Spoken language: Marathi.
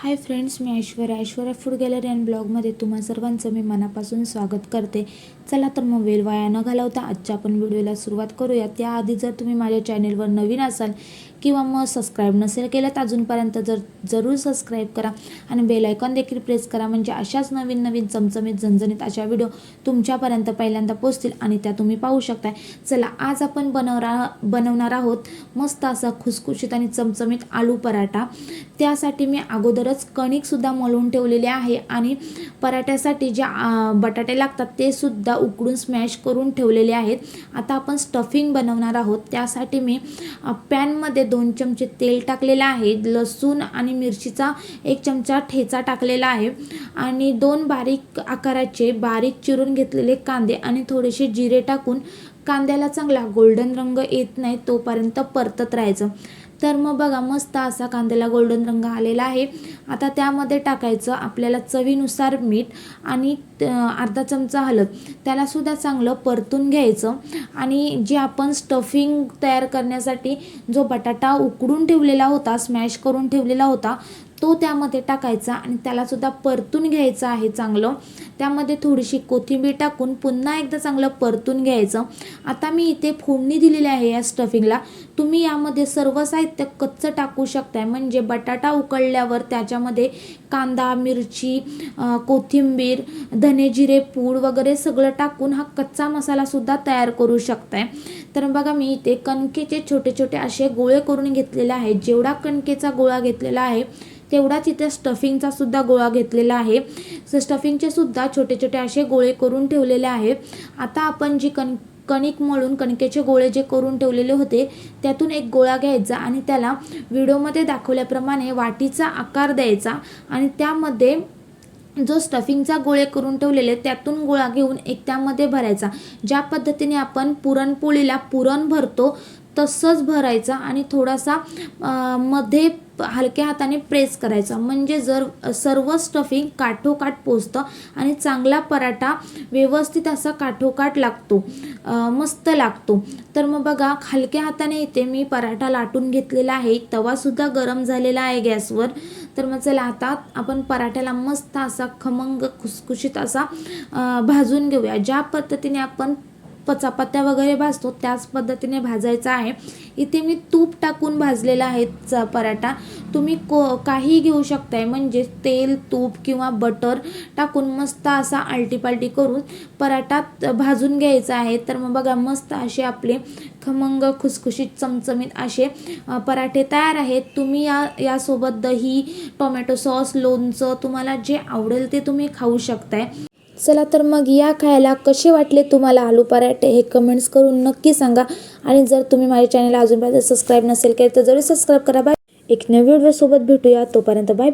High friends me Aishwarya. Aishwarya food gallery and ब्लॉगमध्ये तुम्हा सर्वांचं मी मनापासून स्वागत करते. चला तर मग वेळ वाया न घालवता आजच्या आपण व्हिडिओला सुरुवात करूया त्याआधी जर तुम्ही माझ्या चॅनेलवर नवीन असाल किंवा मग सबस्क्राईब नसेल केलं तर अजूनपर्यंत जर जरूर सबस्क्राईब करा आणि बेल आयकॉन देखील प्रेस करा. म्हणजे अशाच नवीन नवीन चमचमीत झणझणीत अशा व्हिडिओ तुमच्यापर्यंत पहिल्यांदा पोचतील आणि त्या तुम्ही पाहू शकताय. चला आज आपण बनवणार बनवणार आहोत मस्त असा खुसखुशीत आणि चमचमीत आलू पराठा. त्यासाठी मी अगोदर अगोदरच कणिकसुद्धा मळून ठेवलेले आहे आणि पराठ्यासाठी जे बटाटे लागतात ते सुद्धा उकडून स्मॅश करून ठेवलेले आहेत. आता आपण स्टफिंग बनवणार आहोत. त्यासाठी मी पॅनमध्ये दोन चमचे तेल टाकलेलं आहे लसूण आणि मिरचीचा एक चमचा ठेचा टाकलेला आहे आणि दोन बारीक आकाराचे बारीक चिरून घेतलेले कांदे आणि थोडेसे जिरे टाकून कांद्याला चांगला गोल्डन रंग येत नाही तोपर्यंत परतत राहायचं. तर मग बघा मस्त असा कांद्याला गोल्डन रंग आलेला आहे. आता त्यामध्ये टाकायचं आपल्याला चवीनुसार मीठ आणि अर्धा चमचा हळद. त्यालासुद्धा चांगलं परतून घ्यायचं. आणि जे आपण स्टफिंग तयार करण्यासाठी जो बटाटा उकडून ठेवलेला होता स्मॅश करून ठेवलेला होता तो त्यामध्ये टाकायचा आणि त्यालासुद्धा परतून घ्यायचं आहे चांगलं. त्यामध्ये थोडीशी कोथिंबीर टाकून पुन्हा एकदा चांगलं परतून घ्यायचं. आता मी इथे फोडणी दिलेली आहे या स्टफिंगला तुम्ही यामध्ये सर्व साहित्य कच्चं टाकू शकताय. म्हणजे बटाटा उकळल्यावर त्याच्यामध्ये कांदा मिरची कोथिंबीर धने जिरे पूड वगैरे सगळं टाकून हा कच्चा मसालासुद्धा तयार करू शकताय. तर बघा मी इथे कणकेचे छोटे छोटे असे गोळे करून घेतलेले आहेत. जेवढा कणकेचा गोळा घेतलेला आहे तेवढाच इथे स्टफिंगचा सुद्धा गोळा घेतलेला आहे. तर स्टफिंगचे सुद्धा छोटे छोटे असे गोळे करून ठेवलेले आहे. आता आपण जी कण कणिक मळून कणकेचे गोळे जे करून ठेवलेले होते त्यातून एक गोळा घ्यायचा आणि त्याला व्हिडिओमध्ये दाखवल्याप्रमाणे वाटीचा आकार द्यायचा आणि त्यामध्ये जो स्टफिंगचा गोळे करून ठेवलेले त्यातून गोळा घेऊन एक त्यामध्ये भरायचा. ज्या पद्धतीने आपण पुरणपोळीला पुरण भरतो तसंच भरायचा आणि थोडासा मध्ये हलक्या हाताने प्रेस करायचा. म्हणजे जर सर्व स्टफिंग काठोकाठ पोचतं आणि चांगला पराठा व्यवस्थित असा काठोकाठ लागतो मस्त लागतो. तर मग बघा हलक्या हाताने इथे मी पराठा लाटून घेतलेला आहे. तवासुद्धा गरम झालेला आहे गॅसवर. तर मग चला आता आपण पराठ्याला मस्त असा खमंग खुसखुशीत असा भाजून घेऊया. ज्या पद्धतीने आपण प- चपात्या वगैरे भाजतो त्याच पद्धतीने भाजायचा आहे. इथे मी तूप टाकून भाजलेला आहे च पराठा. तुम्ही को काही घेऊ शकताय म्हणजे तेल तूप किंवा बटर टाकून मस्त असा आलटीपालटी करून पराठा भाजून घ्यायचा आहे. तर मग बघा मस्त असे आपले खमंग खुसखुशीत चमचमीत असे पराठे तयार आहेत. तुम्ही या यासोबत दही टोमॅटो सॉस लोणचं तुम्हाला जे आवडेल ते तुम्ही खाऊ शकताय. चला तर मग या खायला कसे वाटले तुम्हाला आलू पराठे हे कमेंट्स करून नक्की सांगा. आणि जर तुम्ही माझ्या चॅनलला अजूनपर्यंत सबस्क्राईब नसेल केलं तर जरूर सबस्क्राईब करा. बाय. एक नवीन व्हिडिओसोबत भेटूया. तोपर्यंत बाय बाय.